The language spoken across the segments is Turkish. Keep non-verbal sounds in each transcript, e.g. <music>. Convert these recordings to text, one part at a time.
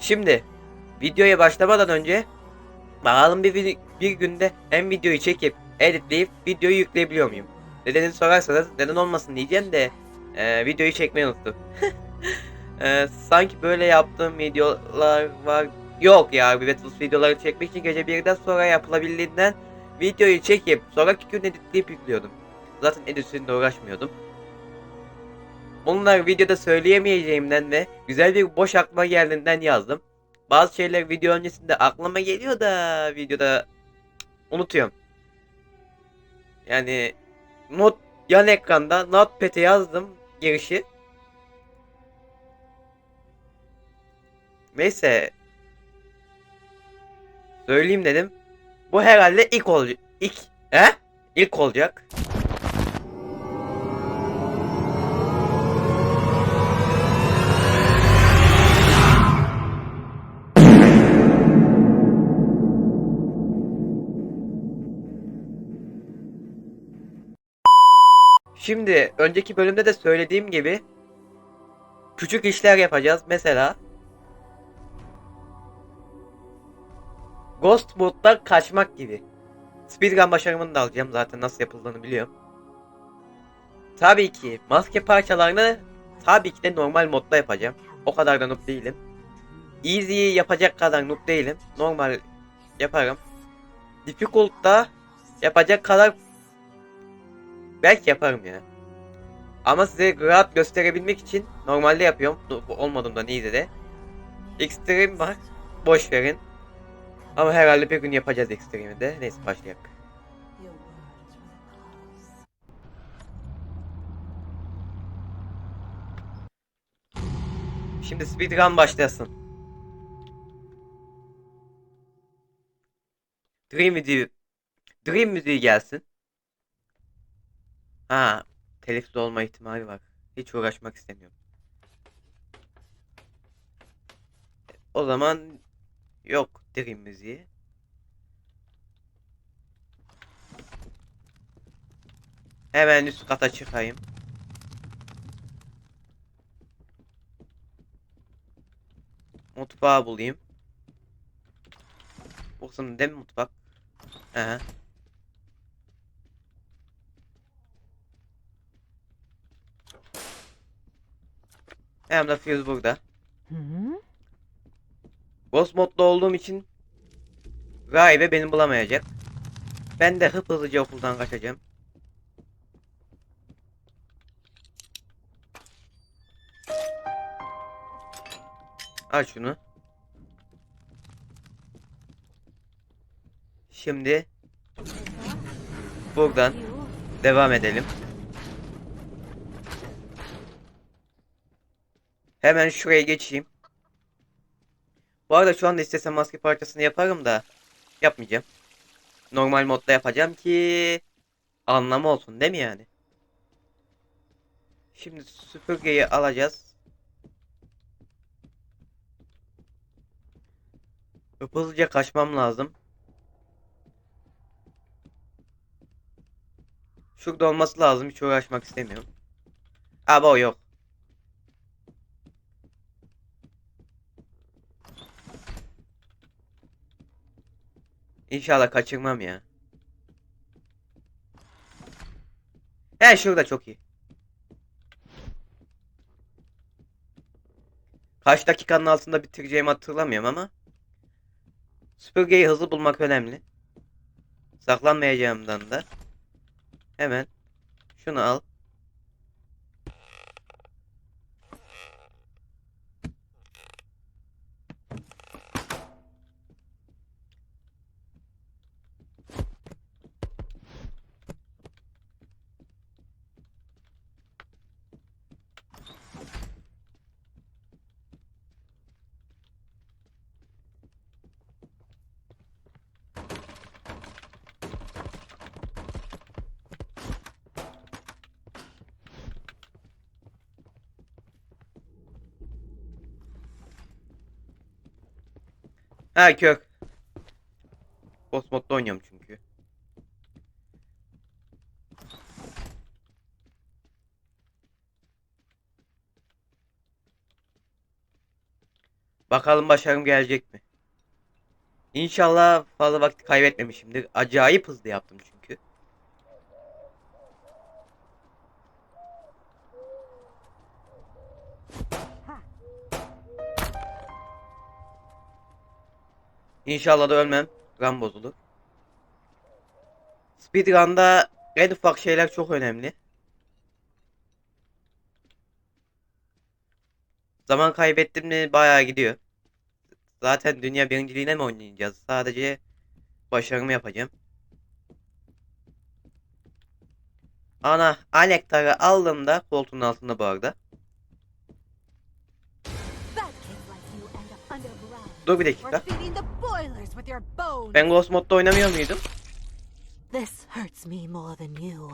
Şimdi videoya başlamadan önce bakalım bir, bir günde hem videoyu çekip editleyip videoyu yükleyebiliyor muyum? Nedenini sorarsanız neden olmasın diyeceğim de e, videoyu çekmeyi unuttum. <laughs> E, sanki böyle yaptığım videolar var. Yok ya Battlefield videoları çekmek için gece birden sonra yapılabildiğinden videoyu çekip sonraki gün editleyip yüklüyordum. Zaten editörünle uğraşmıyordum. Bunları videoda söyleyemeyeceğimden ve güzel bir boş aklıma geldiğinden yazdım. Bazı şeyler video öncesinde aklıma geliyor da videoda unutuyorum. Yani not yan ekranda notepad'e yazdım girişi. Neyse. Söyleyeyim dedim. Bu herhalde ilk olacak. İlk. He? İlk olacak. Şimdi önceki bölümde de söylediğim gibi küçük işler yapacağız. Mesela Ghost moddan kaçmak gibi. Speedrun başarımını da alacağım zaten nasıl yapıldığını biliyorum. Tabii ki maske parçalarını tabii ki de normal modda yapacağım. O kadar da noob değilim. Easy'yi yapacak kadar noob değilim. Normal yaparım. Difficult'ta yapacak kadar belki yaparım ya. Ama size rahat gösterebilmek için normalde yapıyorum. Olmadığımda neydi de. Extreme var. Boş verin. Ama herhalde bir gün yapacağız Extreme'i de. Neyse başlayalım. Şimdi speedrun başlasın. Dream müziği Dream müziği gelsin. Ha, telifsiz olma ihtimali var. Hiç uğraşmak istemiyorum. O zaman yok Dream müziği. Hemen üst kata çıkayım. Mutfağı bulayım. Burası değil mi mutfak? Aha. Hem de Fuse burada. Ghost modda olduğum için Rahibe beni bulamayacak. Ben de hıp hızlıca okuldan kaçacağım. Al şunu. Şimdi buradan devam edelim. Hemen şuraya geçeyim. Bu arada şu anda istesem maske parçasını yaparım da yapmayacağım. Normal modda yapacağım ki anlamı olsun değil mi yani? Şimdi süpürgeyi alacağız. Hızlıca kaçmam lazım. Şurada olması lazım. Hiç uğraşmak istemiyorum. Abi o yok. İnşallah kaçırmam ya. He şurada çok iyi. Kaç dakikanın altında bitireceğimi hatırlamıyorum ama. Süpürgeyi hızlı bulmak önemli. Saklanmayacağımdan da. Hemen şunu al. Ha kök. Boss modda oynuyorum çünkü. Bakalım başarım gelecek mi? İnşallah fazla vakit kaybetmemişimdir. Acayip hızlı yaptım çünkü. İnşallah da ölmem. Ram bozulur. Speedrun'da en ufak şeyler çok önemli. Zaman kaybettim mi bayağı gidiyor. Zaten dünya birinciliğine mi oynayacağız? Sadece başarımı yapacağım. Ana anahtarı aldığımda koltuğun altında bu arada. Dur bir dakika. Ben Ghost Mod'da oynamıyor muydum? This hurts me more than you.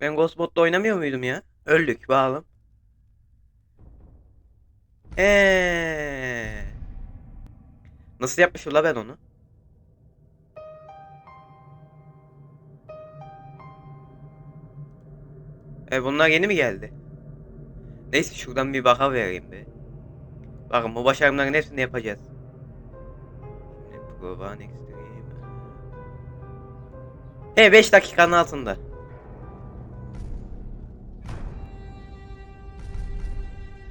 Ben Ghost Mod'da oynamıyor muydum ya? Öldük bağlım. Eee. Nasıl yapmışım la ben onu? E bunlar yeni mi geldi? Neyse şuradan bir baka vereyim be. Bakın bu başarımların hepsini yapacağız. Şimdi. He 5 dakikanın altında.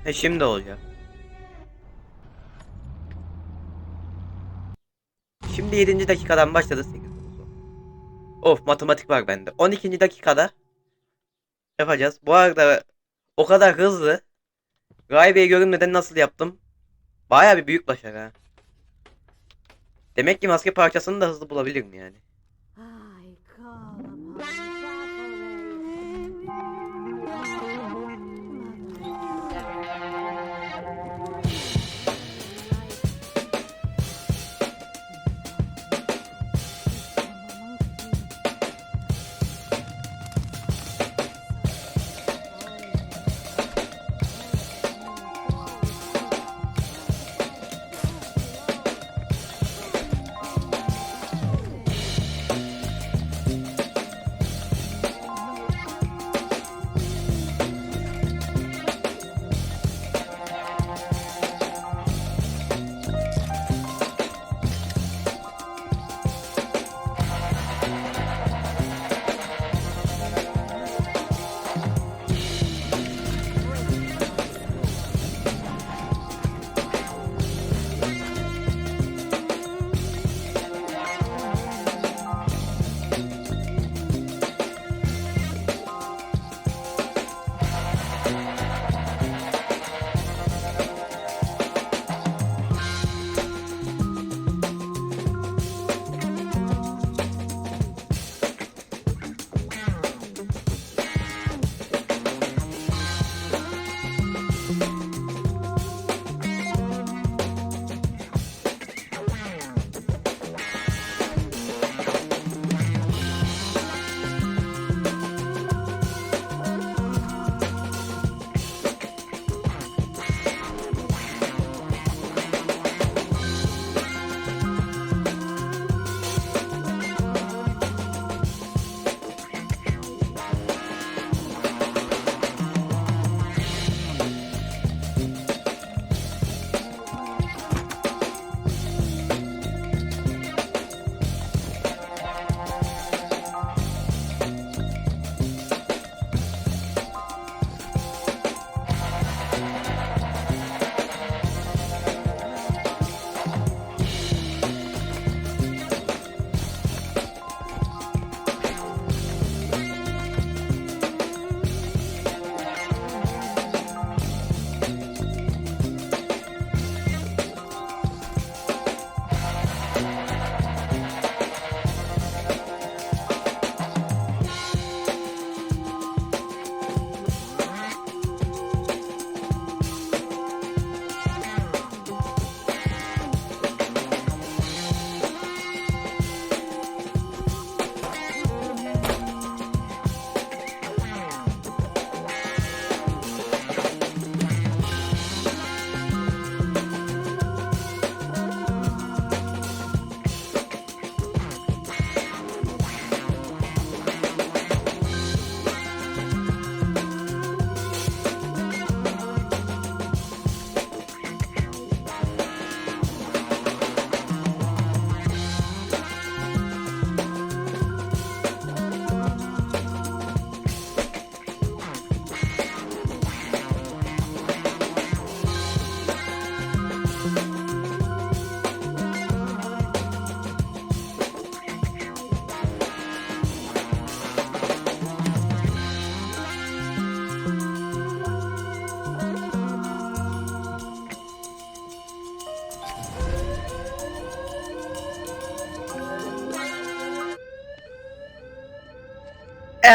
He şimdi olacak. Şimdi 7. dakikadan başladı 8 Of matematik var bende. 12. dakikada yapacağız. Bu arada o kadar hızlı Gaybe'yi görünmeden nasıl yaptım? Baya bir büyük başarı ha. Demek ki maske parçasını da hızlı bulabilirim yani.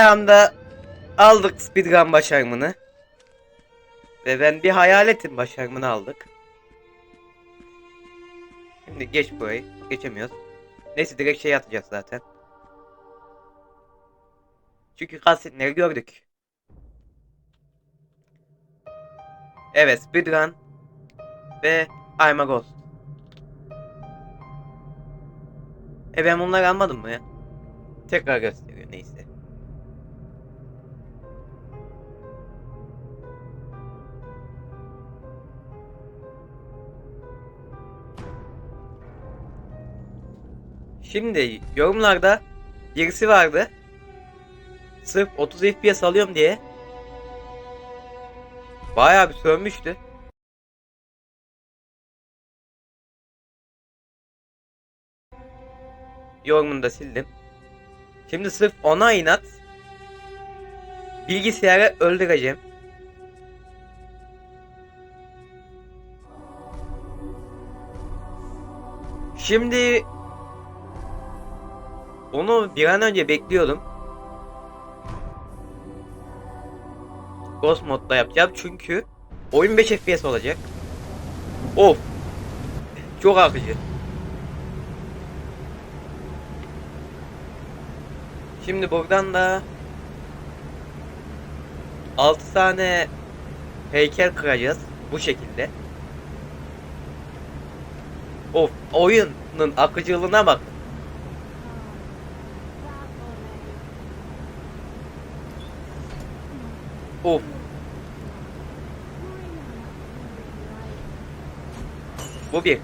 Anda aldık speedrun başarımını. Ve ben bir hayaletin başarımını aldık. Şimdi geç burayı. Geçemiyoruz. Neyse direkt şey atacağız zaten. Çünkü kasetleri gördük. Evet speedrun. Ve I'm a Ghost. E ben bunları almadım mı ya? Tekrar gösteriyor neyse. Şimdi yorumlarda birisi vardı. Sırf 30 FPS alıyorum diye bayağı bir sövmüştü. Yorumunu da sildim. Şimdi sırf ona inat bilgisayarı öldüreceğim. Şimdi onu bir an önce bekliyordum. Ghost modda yapacağım çünkü oyun 5 FPS olacak. Of. Çok akıcı. Şimdi buradan da 6 tane heykel kıracağız bu şekilde. Of oyunun akıcılığına bak. Bu bir.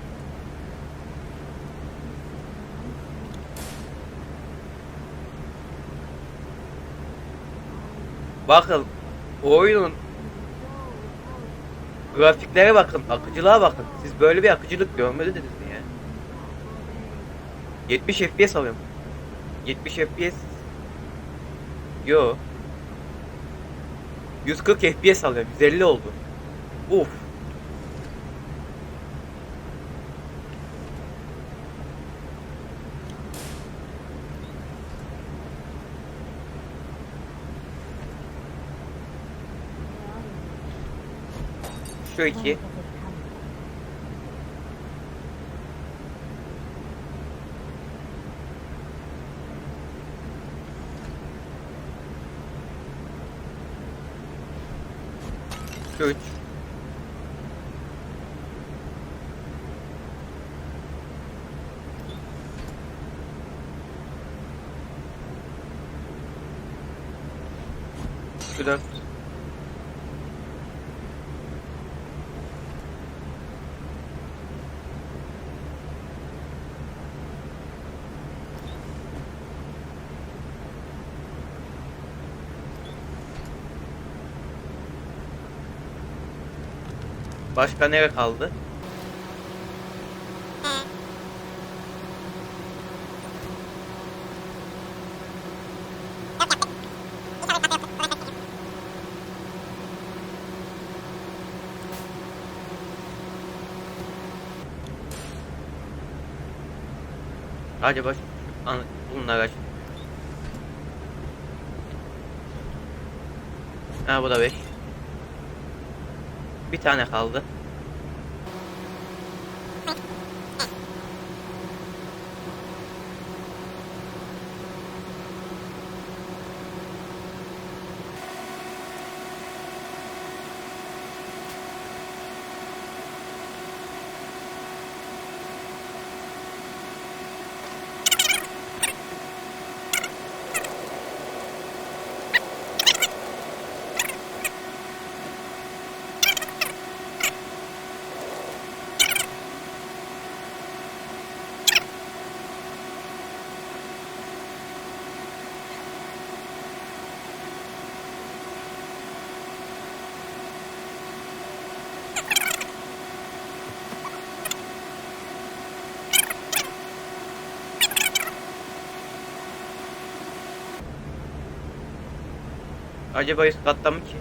Bakın oyunun grafiklere bakın, akıcılığa bakın. Siz böyle bir akıcılık görmediniz mi ya? 70 FPS alıyorum. 70 FPS. Yo. 140 FPS alıyorum. 150 oldu. Uf. Şu iki. Şu Başka nere kaldı? Hadi baş. Bunlar aç. Ha bu da 5. Bir tane kaldı. Acaba üst katta mı ki?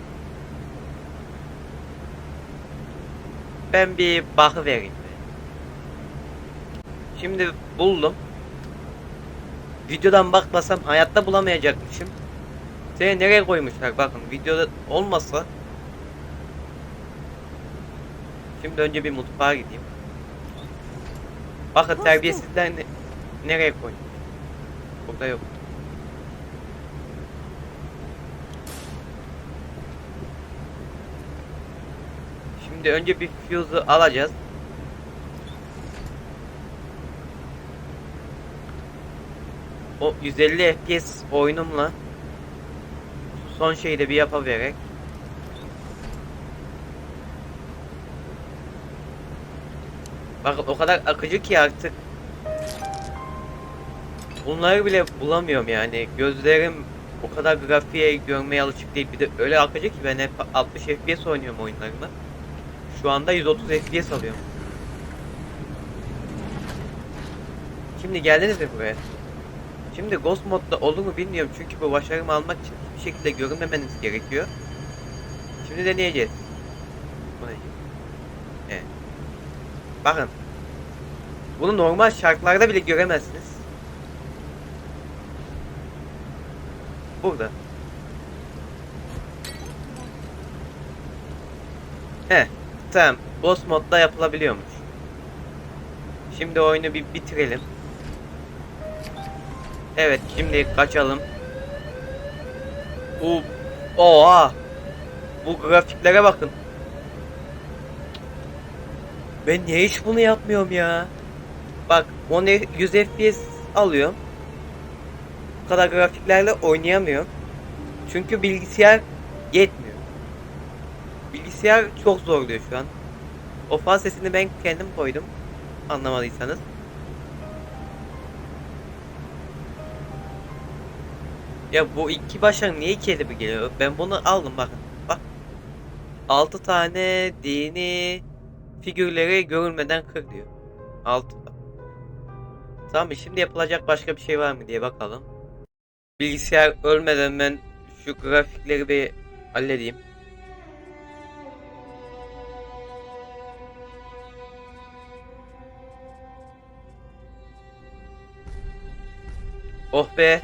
Ben bir bakı vereyim. Şimdi buldum. Videodan bakmasam hayatta bulamayacakmışım. Şeye nereye koymuşlar bakın videoda olmasa Şimdi önce bir mutfağa gideyim. Bakın terbiyesizler ne, nereye koymuş? Burada yok. Şimdi önce bir fuse'u alacağız. O 150 FPS oyunumla son şeyi de bir yapavererek Bakın o kadar akıcı ki artık. Bunları bile bulamıyorum yani. Gözlerim o kadar grafiğe görmeye alışık değil. Bir de öyle akıcı ki ben hep 60 FPS oynuyorum oyunlarımda Şu anda 130 FPS alıyorum Şimdi geldiniz mi buraya? Şimdi Ghost modda olur mu bilmiyorum çünkü bu başarımı almak için hiçbir şekilde görünmemeniz gerekiyor. Şimdi deneyeceğiz. Bakın. Bunu normal şartlarda bile göremezsiniz. Burada. He, tamam. Ghost modda yapılabiliyormuş. Şimdi oyunu bir bitirelim. Evet şimdi kaçalım. Bu Oha. Bu grafiklere bakın. Ben niye hiç bunu yapmıyorum ya? Bak 10 F- 100 FPS alıyorum. Bu kadar grafiklerle oynayamıyorum. Çünkü bilgisayar yetmiyor. Bilgisayar çok zorluyor şu an. O fan sesini ben kendim koydum. Anlamadıysanız. Ya bu iki başarı niye iki bir geliyor? Ben bunu aldım bakın. Bak. 6 tane dini figürleri görülmeden kır diyor. 6. Tamam şimdi yapılacak başka bir şey var mı diye bakalım. Bilgisayar ölmeden ben şu grafikleri bir halledeyim. Oh be.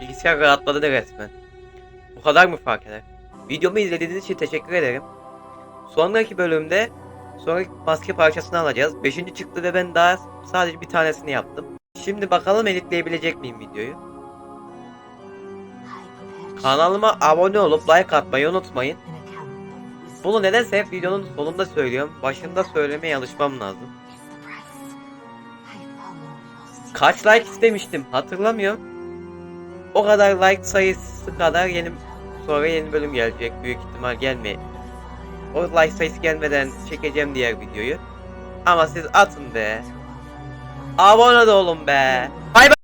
Bilgisayar rahatladı da resmen. Bu kadar mı fark eder? Videomu izlediğiniz için teşekkür ederim. Sonraki bölümde sonraki maske parçasını alacağız. Beşinci çıktı ve ben daha sadece bir tanesini yaptım. Şimdi bakalım editleyebilecek miyim videoyu? Kanalıma abone olup like atmayı unutmayın. Bunu nedense hep videonun sonunda söylüyorum. Başında söylemeye alışmam lazım. Kaç like istemiştim hatırlamıyorum. O kadar like sayısı kadar yeni sonra yeni bölüm gelecek. Büyük ihtimal gelmeye. O like sayısı gelmeden çekeceğim diğer videoyu. Ama siz atın be. Abone olun be. Bay bay.